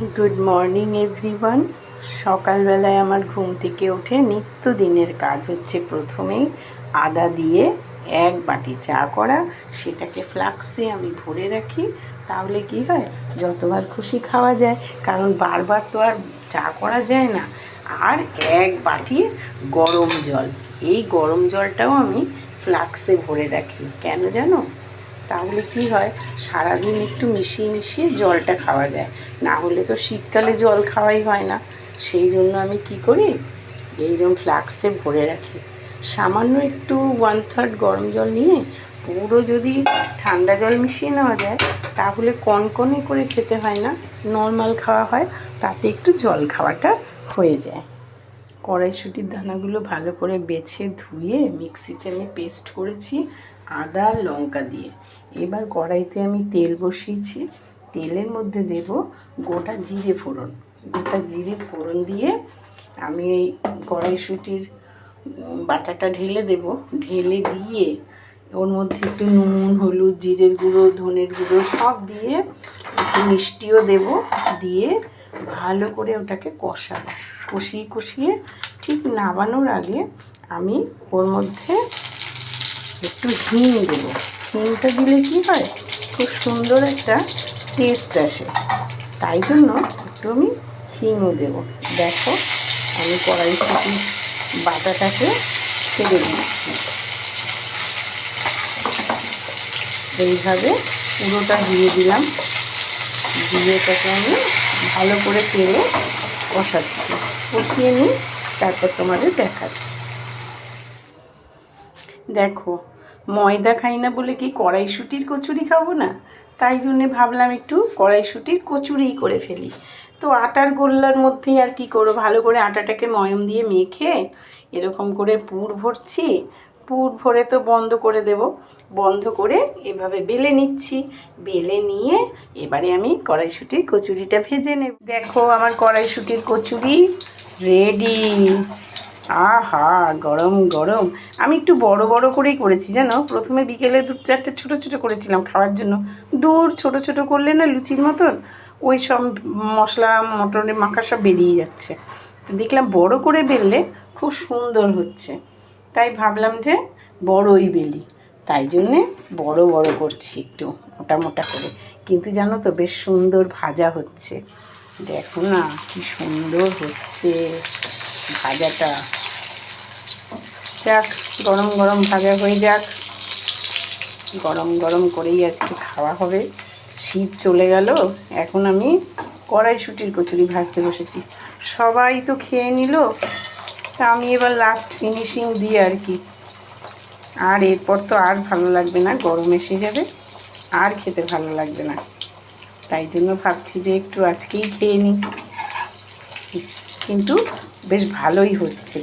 Good morning everyone সকালবেলায় আমার ঘুম থেকে উঠে নিত্যদিনের কাজ হচ্ছে প্রথমেই আদা দিয়ে এক বাটি চা করা। সেটাকে ফ্লাক্সে আমি ভরে রাখি। তাহলে কি হয়? যতবার খুশি খাওয়া যায়। কারণ বারবার তো আর চা করা যায় না। আর এক বাটি গরম জল। এই গরম জলটাও আমি ফ্লাক্সে ভরে রাখি। কেন জানো? তাহলে কি হয়? সারাদিন একটু মিশিয়ে মিশিয়ে জলটা খাওয়া যায়। না হলে তো শীতকালে জল খাওয়াই হয় না। সেই জন্য আমি কি করি? এইরকম ফ্লাক্সে ভরে রাখি। সামান্য একটু ওয়ান থার্ড গরম জল নিয়ে পুরো যদি ঠান্ডা জল মিশিয়ে নেওয়া যায়, তাহলে কনকনে করে খেতে হয় না। নর্মাল খাওয়া হয়, তাতে একটু জল খাওয়াটা হয়ে যায়। কড়াইশুটির দানাগুলো ভালো করে বেছে ধুয়ে মিক্সিতে আমি পেস্ট করেছি আদা, লঙ্কা দিয়ে। এবার কড়াইতে আমি তেল বসিয়েছি। তেলের মধ্যে দেব গোটা জিরে ফোড়ন। গোটা জিরে ফোড়ন দিয়ে আমি এই কড়াইশুটির বাটাটা ঢেলে দেব। ঢেলে দিয়ে ওর মধ্যে একটু নুন, হলুদ, জিরের গুঁড়ো, ধনের গুঁড়ো সব দিয়ে একটু মিষ্টিও দেব। দিয়ে ভালো করে ওটাকে কষাবো। কষিয়ে কষিয়ে ঠিক নামানোর আগে আমি ওর মধ্যে একটু হিং দেবো। হিংটা দিলে কি হয়? খুব সুন্দর একটা টেস্ট আসে। তাই জন্য একটু আমি হিংও দেবো। দেখো, আমি কড়াইশুটি বাটাটাকে ছেড়ে দিচ্ছি এইভাবে পুরোটা দিয়ে দিলাম। দিয়ে এটাকে আমি ভালো করে তেলে কষাচ্ছি। কষিয়ে নিই তারপর তোমাদের দেখাচ্ছি। দেখো ময়দা খাই না বলে কি কড়াইশুটির কচুরি খাব না? তাই জন্যে ভাবলাম একটু কড়াইশুটির কচুরিই করে ফেলি। তো আটার গোল্লার মধ্যেই আর কি করব? ভালো করে আটাটাকে ময়ম দিয়ে মেখে এরকম করে পুর ভরছি। পুর ভরে তো বন্ধ করে দেব। বন্ধ করে এভাবে বেলে নিচ্ছি। বেলে নিয়ে এবারে আমি কড়াইশুটির কচুরিটা ভেজে নেব। দেখো আমার কড়াইশুটির কচুরি রেডি। আহা, গরম গরম। আমি একটু বড় বড় করেই করেছি, জানো? প্রথমে বিকেলে দু, চারটে ছোটো ছোটো করেছিলাম খাওয়ার জন্য। দূর ছোট ছোট করলে না লুচির মতন ওই সব মশলা, মটনের মাখা সব বেরিয়ে যাচ্ছে। দেখলাম বড় করে বেললে খুব সুন্দর হচ্ছে। তাই ভাবলাম যে বড়ই বেলি। তাই জন্যে বড় বড় করছি একটু, মোটা মোটা করে। কিন্তু জানো তো বেশ সুন্দর ভাজা হচ্ছে। দেখো না, কি সুন্দর হচ্ছে। ভাজাটা। যাক, গরম গরম ভাজা হয়ে যাক। গরম গরম করেই আজকে খাওয়া হবে। শীত চলে গেল, এখন আমি কড়াইশুটির কচুরি ভাজতে বসেছি। সবাই তো খেয়ে নিল, তা আমি এবার লাস্ট ফিনিশিং দিই আর কি। আর এরপর তো আর ভালো লাগবে না, গরম এসে যাবে, আর খেতে ভালো লাগবে না। তাই জন্য ভাবছি যে একটু আজকেই খেয়ে নিই। কিন্তু বেশ ভালোই হচ্ছে।